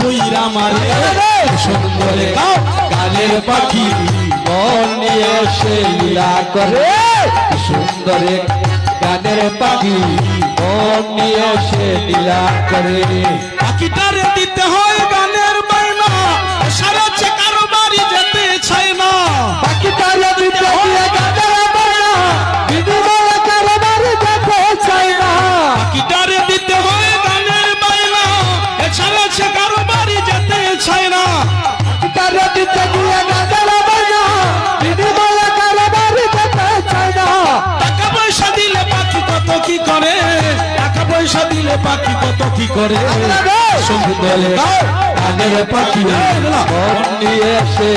পুইরা মারে সুন্দরে কালের পাখি মনে এসে লীলা করে। সুন্দরে কানের পাখি মনে এসে লীলা করে। que tá ডাকিলে পাখি কত কি করে? সঙ্গী দলে গানের পাখি এসে